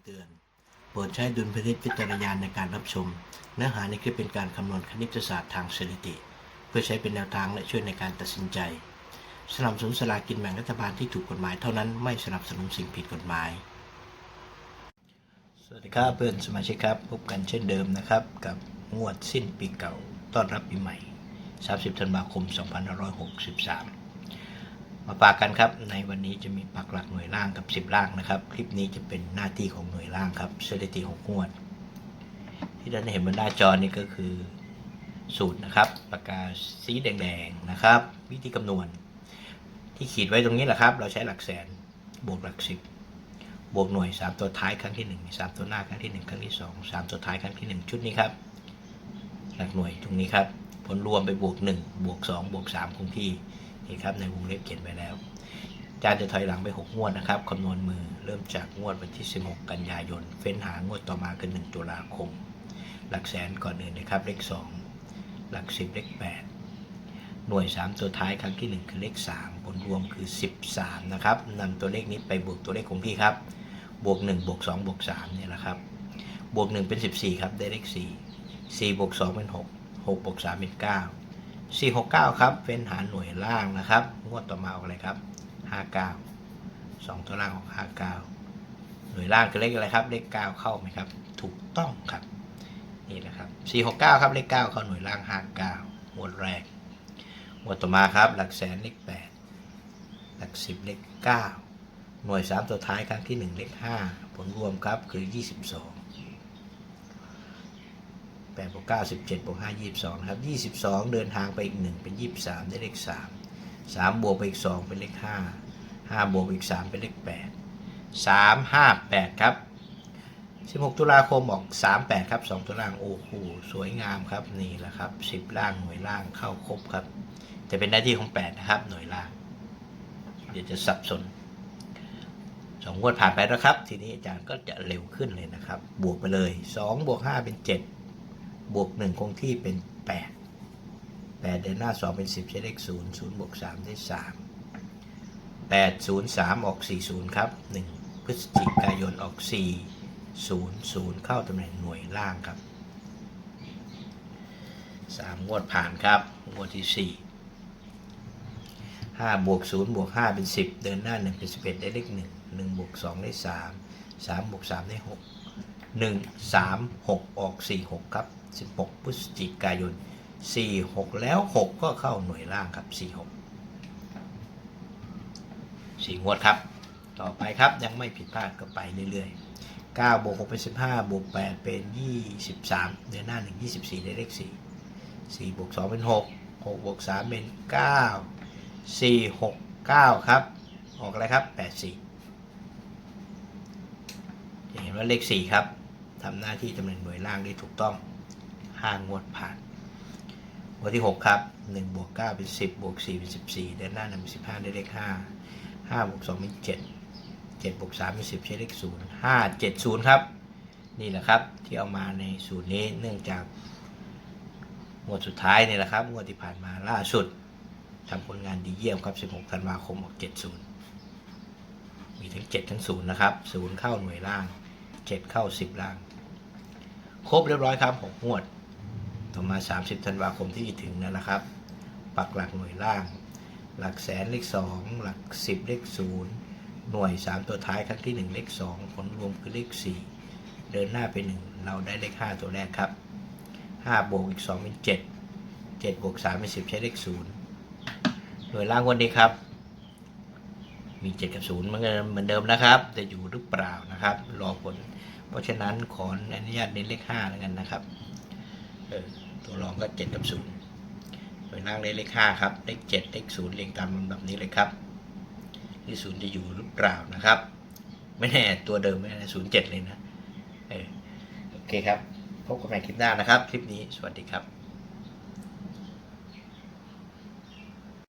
ำเตือน โปรดใช้ดุลพินิจพิจารณาในการรับชม เนื้อหาในคลิปเป็นการคำนวณคณิตศาสตร์ทางสถิติ เพื่อใช้เป็นแนวทางและช่วยในการตัดสินใจ สนับสนุนสลากินแบ่งรัฐบาลที่ถูกกฎหมายเท่านั้นไม่สนับสนุนสิ่งผิดกฎหมาย สวัสดีครับเพื่อนสมาชิกครับ พบกันเช่นเดิมนะครับ กับงวดสิ้นปีเก่าต้อนรับปีใหม่ 30 ธันวาคม 2563 มาฝากกันครับ ในวันนี้จะมีปักหลักหน่วยล่างกับ 10 ล่างนะครับ คลิปนี้จะเป็นหน้าที่ของหน่วยล่างครับสถิติ6งวด ที่ท่านเห็นบนหน้าจอนี่ก็คือสูตรนะครับปากกาสีแดงๆนะครับ วิธีคำนวณ ที่ขีดไว้ตรงนี้แหละครับ เราใช้หลักแสนบวกหลักสิบบวกหน่วย 3 ตัวท้ายครั้งที่1 3 ตัวหน้าครั้งที่ 1 ครั้งที่ 2 3 ตัวท้ายครั้งที่ 1 ชุดนี้ครับ หลักหน่วยตรงนี้ครับ ผลรวมไปบวก 1 บวก 2 บวก 3 คงที่ นี่ครับในวงเล็บเขียนไว้แล้วจารย์จะถอยหลังไป 6 งวดนะครับคำนวณมือเริ่มจากงวดวันที่ 16 กันยายน เฟ้นหางวดต่อมาคือ 1 ตุลาคม หลักแสนก่อนอื่นนะครับ เลข 2 หลัก 10 เลข 8 หน่วย 3 ตัวท้ายครั้งที่ 1 คือเลข 3 ผลรวมคือ 13 นะครับนำตัวเลขนี้ไปบวกตัวเลขคงที่ครับ บวก 1 บวก 2 บวก 3 เนี่ยแหละครับ บวก 1 เป็น 14 ครับ ได้เลข 4 4 บวก 2 เป็น 6 6 บวก 3 เป็น 9 4 6 9 ครับเป็นหารหน่วยล่างนะครับ งวดต่อมาออกอะไรครับ 59 2 ตัวล่างออก 59 หน่วยล่างคือเลขอะไรครับ เลข 9 เข้าไหมครับ ถูกต้องครับ นี่แหละครับ 4 6 9 ครับเลข 9 เข้าหน่วยล่าง 59งวดแรก งวดต่อมาครับ หลักแสนเลข 8 หลัก 10 เลข 9 หน่วย 3 ตัวท้ายครั้งที่ 1 เลข 5 ผลรวมครับคือ 22 8บวก9 17บวก5 22นะครับ22 เดินทางไปอีก 1 เป็น 23 ได้เลข 3 3 บวกไปอีก 2 เป็นเลข 5 5 บวกอีก 3 เป็นเลข 8 3 5 8 ครับ 16 ตุลาคมออก 38 ครับ 2 ตัวล่างโอ้โหสวยงามครับ นี่แหละครับ 10 ล่างหน่วยล่างเข้าครบครับ จะเป็นหน้าที่ของ 8 นะครับ หน่วยล่าง เดี๋ยวจะสับสนสองงวดผ่านไปแล้วครับ ทีนี้อาจารย์ก็จะเร็วขึ้นเลยนะครับ บวกไปเลย 2 บวก 5 เป็น 7 บวก1คงที่เป็น 8 8 เดินหน้า 2 เป็น 10 ใช้เลข0 0บวก3ได้ 3 8 0 3 ออก 40 ครับ 1 พฤศจิกายนออก 4 0 0 เข้าตำแหน่งหน่วยล่างครับ 3 งวดผ่านครับ งวดที่ 4 5บวก0บวก5เป็น 10 เดินหน้า 1 เป็น 11 ได้เลข 1 1บวก2ได้ 3 3บวก3ได้ 6 1 3 6 ออก 4 6 ครับ 16 พฤศจิกายน 4 6 แล้ว 6 ก็เข้าหน่วยล่างครับ 4 6 4 งวดครับ ต่อไปครับยังไม่ผิดพลาดก็ไปเรื่อยๆ9บวก6เป็น15บวก8เป็น 23เดินหน้า 1 24ได้เลข4 4บวก2เป็น 6 6บวก3เป็น9สี่หกเก้าครับ ออกอะไรครับแปดสี่จะเห็นว่าเลขสี่ครับ ทำหน้าที่ตำแหน่งหน่วยล่างได้ถูกต้องห้างวดผ่านงวดที่หกครับหนึ่งบวกเก้าเป็นสิบบวกสี่เป็นสิบสี่เดินหน้าหนึ่งสิบห้าได้เลขห้าห้าบวกสองเป็นเจ็ดเจ็ดบวกสามเป็นสิบใช้เลขศูนย์ห้าเจ็ดศูนย์ครับ นี่แหละครับที่เอามาในสูตรนี้เนื่องจากงวดสุดท้ายนี่แหละครับงวดที่ผ่านมาล่าสุดทำผลงานดีเยี่ยมครับ 16 ธันวาคมออก70มีทั้ง 7 ทั้ง 0 นะครับ 0 เข้าหน่วยล่าง 7เข้า10ล่าง ครบเรียบร้อยครับ6งวด ต่อมา 30ธันวาคมที่ถึงนั่นละครับ ปักหลักหน่วยล่าง หลักแสนเลข2หลัก10เลข0หน่วย 3 ตัวท้ายครั้งที่ 1 เลข 2 ผลรวมคือเลข 4 เดินหน้าไป 1 เราได้เลข 5 ตัวแรกครับ5บวกอีก2เป็น7 7บวก3เป็น10 ใช้เลข 0 หน่วยล่างวันนี้ครับ มี7กับ0เหมือนเหมือนเดิมนะครับ จะอยู่หรือเปล่านะครับ รอผล เพราะฉะนั้นขออนุญาตเน้นเลข5แล้วกันนะครับเออตัวรองก็7กับ0หน่วยล่างได้เลข5ครับ เลข7เลข0เรียงตามลำดับนี้เลยครับที่0จะอยู่หรือเปล่านะครับ ไม่แน่ตัวเดิมไม่แน่0 7เลยนะเออโอเคครับ พบกันใหม่คลิปหน้านะครับ คลิปนี้สวัสดีครับ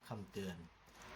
คำเตือน